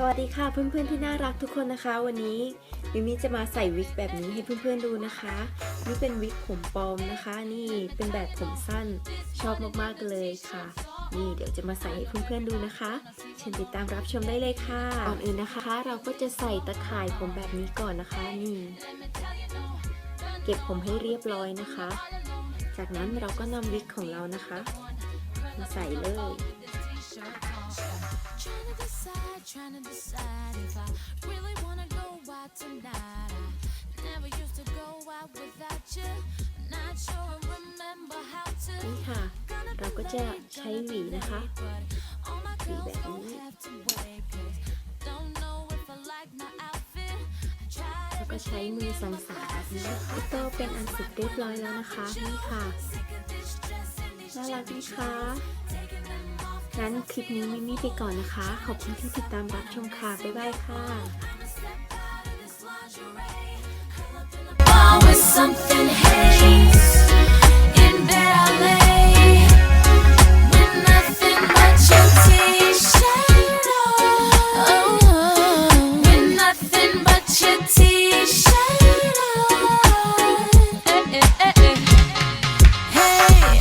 สวัสดีค่ะเพื่อนๆที่น่ารักทุกคนนะคะ วันนี้มิมิจะมาใส่วิกแบบนี้ให้เพื่อนๆดูนะคะนี่เป็นวิกผมปลอมนะคะ นี่เป็นแบบผมสั้นชอบมากๆเลยค่ะ นี่เดี๋ยวจะมาใส่ให้เพื่อนๆดูนะคะเชิญติดตามรับชมได้เลยค่ะก่อนอื่นนะคะ เราก็จะใส่ตะข่ายผมแบบนี้ก่อนนะคะนี่ เก็บผมให้เรียบร้อยนะคะ จากนั้นเราก็นำวิกของเรานะคะ มาใส่เลย trying to decide if I really wanna go out tonight. I never used to go out without you. Not sure I remember how to. นี่ค่ะ เราก็จะใช้หวีนะคะ But all my Hủy girls bẻ gon' đi. have to wait 'cause don't know if I like my outfit. I tried แล้วก็ใช้มือสังสารแบบนี้นะคะก็เป็นอันเสร็จเรียบร้อยแล้วนะคะ นี่ค่ะน่ารักไหมคะงั้น คลิปนี้มิมี่ไปก่อนนะคะ ขอบคุณที่ติดตามรับชมค่ะ บ๊ายบายค่ะ